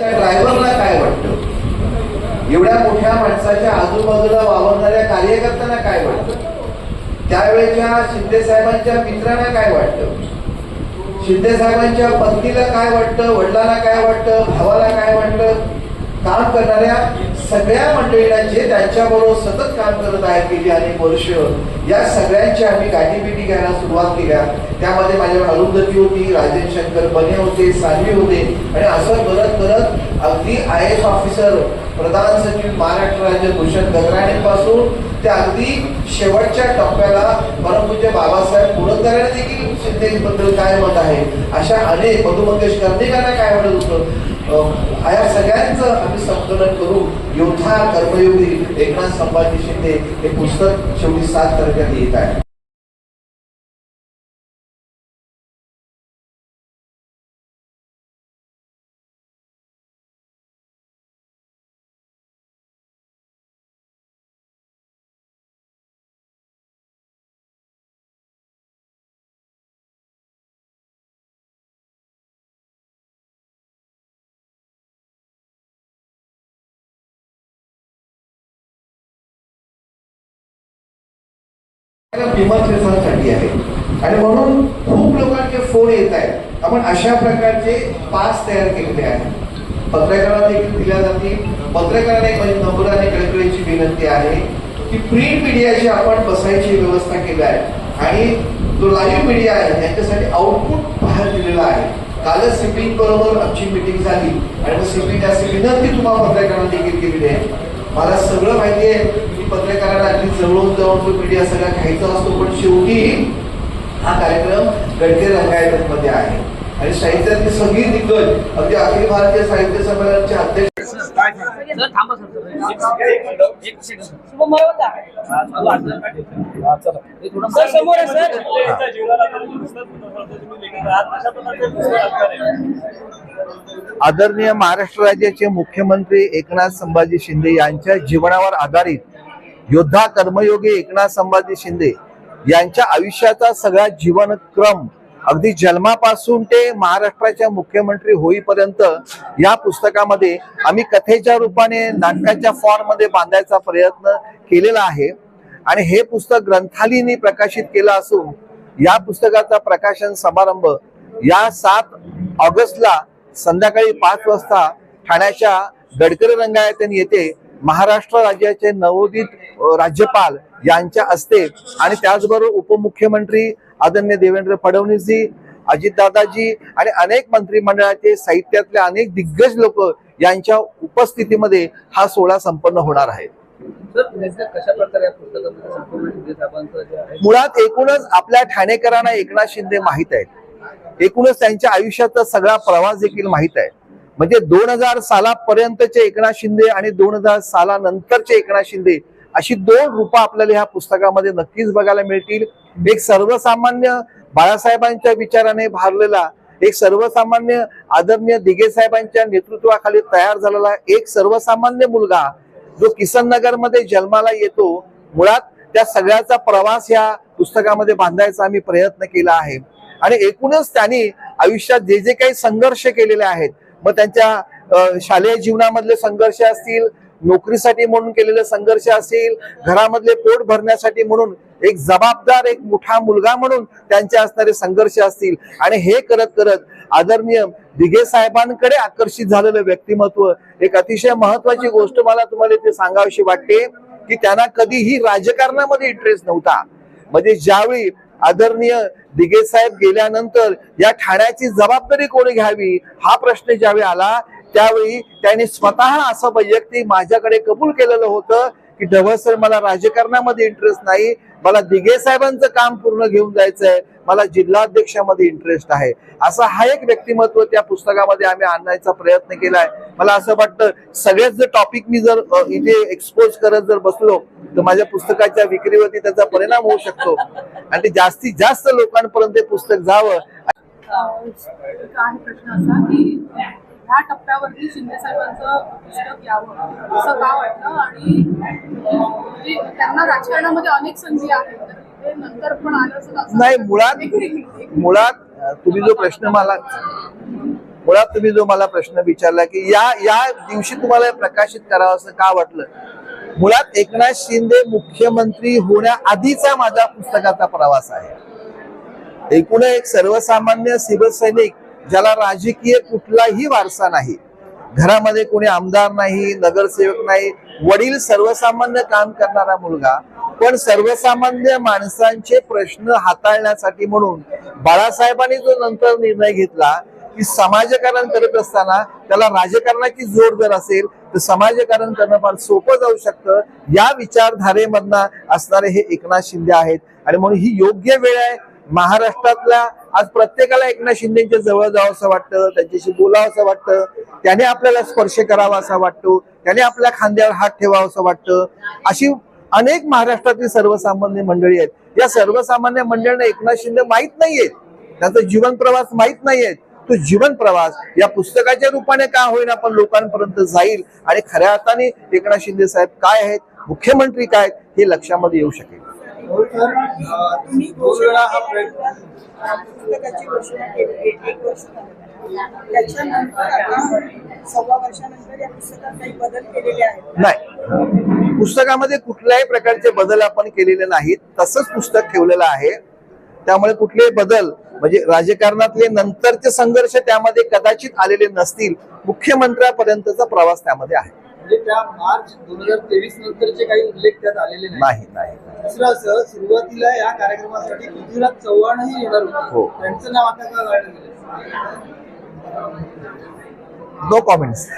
ड्रायव्हरला काय वाटतं? एवढ्या मोठ्या माणसाच्या आजूबाजूला वावरणाऱ्या कार्यकर्त्यांना काय वाटतं? त्यावेळेच्या शिंदे साहेबांच्या मित्रांना काय वाटतं? शिंदे साहेबांच्या पत्नीला काय वाटतं? वडिलांना काय वाटतं? भावाला काय वाटतं? काम करणाऱ्या सगळ्या मंडळीला जे त्यांच्याबरोबर सतत काम करत आहेत गेली अनेक वर्ष या सगळ्यांची आम्ही गाठीबिटी घ्यायला सुरुवात केल्या त्यामध्ये माझ्यावर अरुंधती होती राजेंद्र शंकर बने होते सानवी होते. आणि असं करत करत अगदी आय एस ऑफिसर प्रधान सचिव महाराष्ट्र राज्य भूषण गगराणेपासून ते अगदी शेवटच्या टप्प्याला परमपूज्य बाबासाहेब पुरंदराने देखील शिंदेबद्दल काय मत आहे अशा अनेक मधुमंगेश कर्णिकांना काय वाटत होतं? या सगळ्यांचं आम्ही संकलन करून योद्धा कर्मयोगी एकनाथ संभाजी शिंदे हे पुस्तक शेवटी सात तारखेला येत आहे. विमर्शनासाठी आहे. आणि म्हणून खूप लोकांचे फोन येत आहेत. आपण अशा प्रकारचे पास तयार केलेले आहेत. पत्रकारांना देखील दिल्या जाते पत्रकारांना एक म्हणजे माझी नम्राने कळकळीची विनंती आहे की प्रिंट मीडियाची आपण बसायची व्यवस्था केली आहे. आणि जो लाईव्ह मीडिया आहे त्यांच्यासाठी आउटपुट बाहेर दिलेला आहे. कालच सिपिंग बरोबर आमची मिटिंग झाली. आणि मग सिपिंग अशी विनंती तुम्हाला पत्रकारांना देखील केलेली आहे. मला सगळं माहिती आहे. की पत्रकारांना अगदी जवळून जवळ तो मीडिया सगळा घ्यायचा असतो पण शेवटी हा कार्यक्रम गडकरी रंगायतमध्ये आहे. आणि साहित्यातली सगळी दिग्गज अगदी अखिल भारतीय साहित्य संमेलनाचे अध्यक्ष आदरणीय महाराष्ट्र राज्याचे मुख्यमंत्री एकनाथ संभाजी शिंदे यांच्या जीवनावर आधारित योद्धा कर्मयोगी एकनाथ संभाजी शिंदे यांच्या आयुष्याचा सगळा जीवनक्रम अगदी जन्मापासून ते महाराष्ट्राच्या मुख्यमंत्री होईपर्यंत या पुस्तकामध्ये आम्ही कथेच्या रूपाने नाटकाच्या फॉर्ममध्ये बांधायचा प्रयत्न केलेला आहे. आणि हे पुस्तक ग्रंथालीने प्रकाशित केलं असून या पुस्तकाचा प्रकाशन समारंभ या सात ऑगस्टला संध्याकाळी पाच वाजता ठाण्याच्या गडकरी रंगायतन येथे महाराष्ट्र राज्याचे नवोदित राज्यपाल यांच्या हस्ते आणि त्याचबरोबर उपमुख्यमंत्री आदरणीय देवेंद्र फडणवीसजी अजितदादाजी आणि अनेक मंत्रिमंडळाचे साहित्यातले अनेक दिग्गज लोक यांच्या उपस्थितीमध्ये हा सोहळा संपन्न होणार आहे? मुळात एकूणच आपल्या ठाणेकरांना एकनाथ शिंदे माहीत आहेत. एकूणच त्यांच्या आयुष्याचा सगळा प्रवास देखील माहीत आहे. म्हणजे दोन हजार सालापर्यंतचे एकनाथ शिंदे आणि दोन हजार सालानंतरचे एकनाथ शिंदे अशी दोन रूपं आपल्याला ह्या पुस्तकामध्ये नक्कीच बघायला मिळतील. एक सर्वसामान्य बाळासाहेबांच्या विचाराने भारलेला एक सर्वसामान्य आदरणीय दिघे साहेबांच्या नेतृत्वाखाली तयार झालेला एक सर्वसामान्य मुलगा जो किसन नगरमध्ये जन्माला येतो मुळात त्या सगळ्याचा प्रवास या पुस्तकामध्ये बांधायचा आम्ही प्रयत्न केला आहे. आणि एकूणच त्यांनी आयुष्यात जे जे काही संघर्ष केलेले आहेत मग त्यांच्या शालेय जीवनामधले संघर्ष असतील नोकरीसाठी म्हणून केलेले संघर्ष असतील घरामधले पोट भरण्यासाठी म्हणून एक जबाबदार एक मोठा मुलगा म्हणून त्यांचे असणारे संघर्ष असतील. आणि हे करत करत आदरणीय दिघे साहेबांकडे आकर्षित झालेलं व्यक्तिमत्व एक अतिशय महत्वाची गोष्ट मला तुम्हाला ते सांगावीशी वाटते की त्यांना कधीही राजकारणामध्ये इंटरेस्ट नव्हता. म्हणजे ज्यावेळी आदरणीय दिघे साहेब गेल्यानंतर या ठाण्याची जबाबदारी कोणी घ्यावी हा प्रश्न ज्यावेळी आला त्यावेळी त्यांनी स्वतः असं वैयक्तिक माझ्याकडे कबूल केलेलं होतं. की ढवळ सर मला राजकारणामध्ये इंटरेस्ट नाही. मला दिघे साहेबांचं काम पूर्ण घेऊन जायचंय. मला जिल्हाध्यक्षामध्ये इंटरेस्ट आहे. असा हा एक व्यक्तिमत्व त्या पुस्तकामध्ये आम्ही आणण्याचा प्रयत्न केलाय. मला असं वाटतं सगळेच जर टॉपिक मी जर इथे एक्सपोज करत जर बसलो तर माझ्या पुस्तकाच्या विक्रीवरती त्याचा परिणाम होऊ शकतो. आणि ते जास्तीत जास्त लोकांपर्यंत ते पुस्तक जावं. ह्या टप्प्यावरती शिंदे साहेबांचं पुस्तक यावं असं का वाटलं? आणि म्हणजे त्यांना राजकारणामध्ये अनेक संधी आहेत. ते नंतर पण आलं असं नाही मुळात. मुळात तुम्ही जो प्रश्न मला मुळात तुम्ही जो मला प्रश्न विचारला की या या दिवशी तुम्हाला प्रकाशित करावं असं का वाटलं? मुळात एकनाथ शिंदे मुख्यमंत्री होण्याआधीचा माझा पुस्तकाचा प्रवास आहे. एकूण एक सर्वसामान्य शिवसैनिक ज्याला राजकीय कुठलाही वारसा नाही. घरामध्ये कोणी आमदार नाही नगरसेवक नाही वडील सर्वसामान्य काम करणारा मुलगा पण सर्वसामान्य माणसांचे प्रश्न हाताळण्यासाठी म्हणून बाळासाहेबांनी जो नंतर निर्णय घेतला की समाजकारण करत असताना त्याला राजकारणाची जोड जर असेल तर समाजकारण करणं फार सोपं जाऊ शकतं. या विचारधारेमधनं असणारे हे एकनाथ शिंदे आहेत. आणि म्हणून ही योग्य वेळ आहे. महाराष्ट्रातल्या आज प्रत्येकाला एकनाथ शिंदेच्या जवळ जावं असं वाटतं त्यांच्याशी बोलावं असं वाटतं त्याने आपल्याला स्पर्श करावा असा वाटतो त्याने आपल्या खांद्यावर हात ठेवावा असं वाटतं. अशी अनेक महाराष्ट्रातील सर्वसामान्य मंडळी आहेत. या सर्वसामान्य मंडळींना एकनाथ शिंदे माहीत नाहीयेत. त्यांचा जीवन प्रवास माहीत नाहीयेत. तो जीवन प्रवास या पुस्तकाच्या रूपाने का होईना पण लोकांपर्यंत जाईल आणि खऱ्या अर्थाने एकनाथ शिंदे साहेब काय आहेत मुख्यमंत्री काय आहेत हे लक्षामध्ये येऊ शकेल. तुम्ही दोन वेळा हा प्रयत्न पुस्तकाची घोषणा केली. एक वर्ष झालं. त्याच्यानंतर आता सव्वा वर्षानंतर या पुस्तकात काही बदल केलेले आहेत? नाही. पुस्तकामध्ये कुठल्याही प्रकारचे बदल आपण केलेले नाहीत. तसंच पुस्तक ठेवलेलं आहे. त्यामुळे कुठलेही बदल म्हणजे राजकारणातले नंतरचे संघर्ष त्यामध्ये कदाचित आलेले नसतील. मुख्यमंत्र्यापर्यंतचा प्रवास त्यामध्ये आहे. म्हणजे त्या मार्च दोन हजार तेवीस नंतरचे काही उल्लेख त्यात आलेले नाही. नाही दुसरं असं सुरुवातीला या कार्यक्रमासाठी पृथ्वीराज चव्हाणही येणार हो. होते त्यांचं नाव आता का काढलं गेलं नो कॉमेंट्स